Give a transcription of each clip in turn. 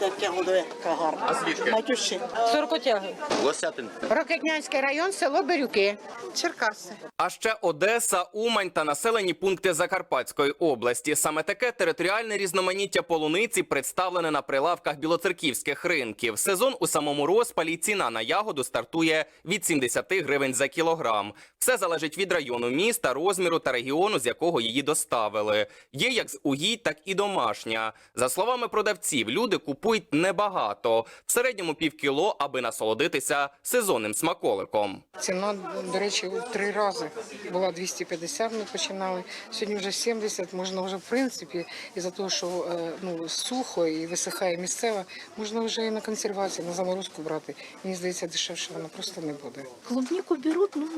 будете тягу яка гарна. А звідки? Матюші. Сорокотяги. Лосятин. Рокетнянський район, село Бирюки. Черкаси. А ще Одеса, Умань та населені пункти Закарпатської області. Саме таке територіальне різноманіття полуниці представлене на прилавках білоцерківських ринків. Сезон у самому розпалі ціна на ягоду стартує від 70 гривень за кілограм. Все залежить від району міста, розміру та регіону, з якого її доставили. Є як з угідь, так і домашня. За словами продавців, люди купують небагато, в середньому півкіло, аби насолодитися сезонним смаколиком. Ціна, до речі, у три рази. Була 250, ми починали. Сьогодні вже 70. Можна вже, в принципі, із-за того, що е, ну, сухо і висихає місцева, можна вже і на консервацію, на заморозку брати. Мені здається, дешевше вона просто не буде. Клубнику беруть, ну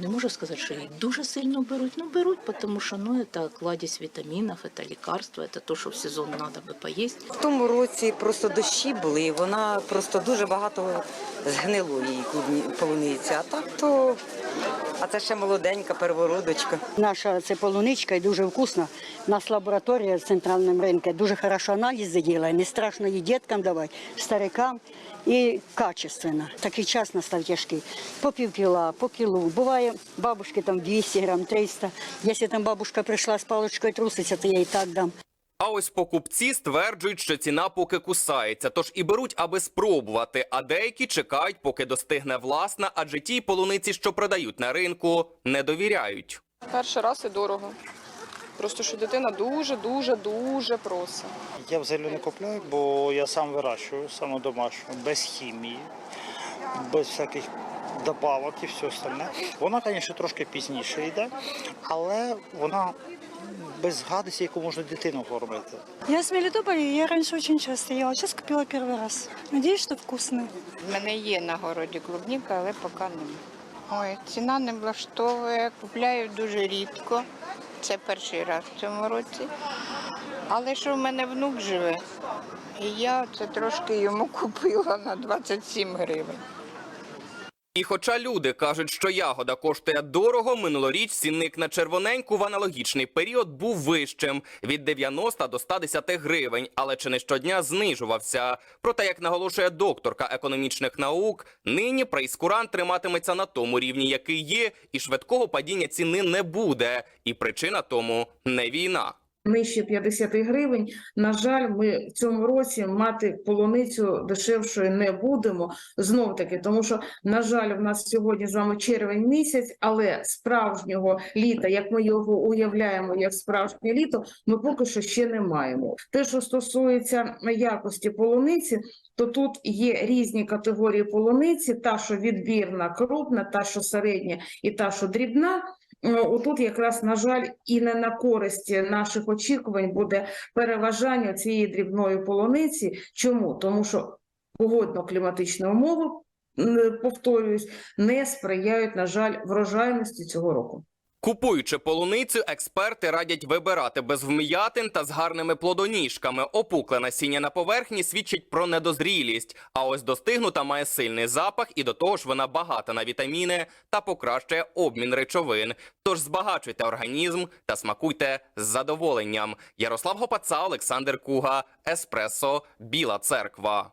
не можу сказати, що її дуже сильно беруть. Ну беруть, тому що ну це кладезь вітамінів, це лікарство, це те, що в сезон треба би поїсти. В тому році просто дощі були, вона просто дуже багато згнило її полуниця. А так то, а це ще молоденька, первородочка. Наша це полуничка і дуже вкусна. У нас лабораторія в центральному ринку дуже хорошо аналізи робить. Не страшно її діткам давати, старикам і качественно. Такий час настав тяжкий. По пів кіла, по кілу. Буває бабушки там 200 грам, 300. Якщо там бабушка прийшла з паличкою труситься, то я їй так дам. А ось покупці стверджують, що ціна поки кусається, тож і беруть, аби спробувати. А деякі чекають, поки достигне власна, адже тій полуниці, що продають на ринку, не довіряють. Перший раз і дорого. Просто що дитина дуже, дуже, дуже просить. Я взагалі не купляю, бо я сам вирощую, саме домашню, без хімії, без всяких добавок і все остальне. Вона, звісно, трошки пізніше йде, але вона без гадості, яку можна дитину кормити. Я с Мелитополя, я раньше очень часто ела, сейчас купила первый раз. Надеюсь, что вкусный. У мене є на городі клубніка, але поки немає. Ой, ціна не влаштовує, купляю дуже рідко. Це перший раз в цьому році. Але що в мене внук живе, і я це трошки йому купила на 27 гривень. І хоча люди кажуть, що ягода коштує дорого, минулоріч цінник на червоненьку в аналогічний період був вищим від 90 до 110 гривень, але чи не щодня знижувався. Проте, як наголошує докторка економічних наук, нині прейскурант триматиметься на тому рівні, який є, і швидкого падіння ціни не буде. І причина тому не війна. Нижче 50 гривень. На жаль, ми в цьому році мати полуницю дешевшою не будемо. Знов таки, тому що, на жаль, в нас сьогодні з вами червень місяць, але справжнього літа, як ми його уявляємо, як справжнє літо, ми поки що ще не маємо. Те, що стосується якості полуниці, то тут є різні категорії полуниці: та, що відбірна, крупна, та, що середня, і та, що дрібна. Е, Отут якраз, на жаль, і не на користь наших очікувань буде переважання цієї дрібної полуниці. Чому? Тому що погодно-кліматичні умови, повторюсь, повторююсь, не сприяють, на жаль, врожайності цього року. Купуючи полуницю, експерти радять вибирати без вм'ятин та з гарними плодоніжками. Опукле насіння на поверхні свідчить про недозрілість. А ось достигнута має сильний запах, і до того ж вона багата на вітаміни та покращує обмін речовин. Тож збагачуйте організм та смакуйте з задоволенням. Ярослав Гопаца, Олександр Куга, Еспресо, Біла Церква.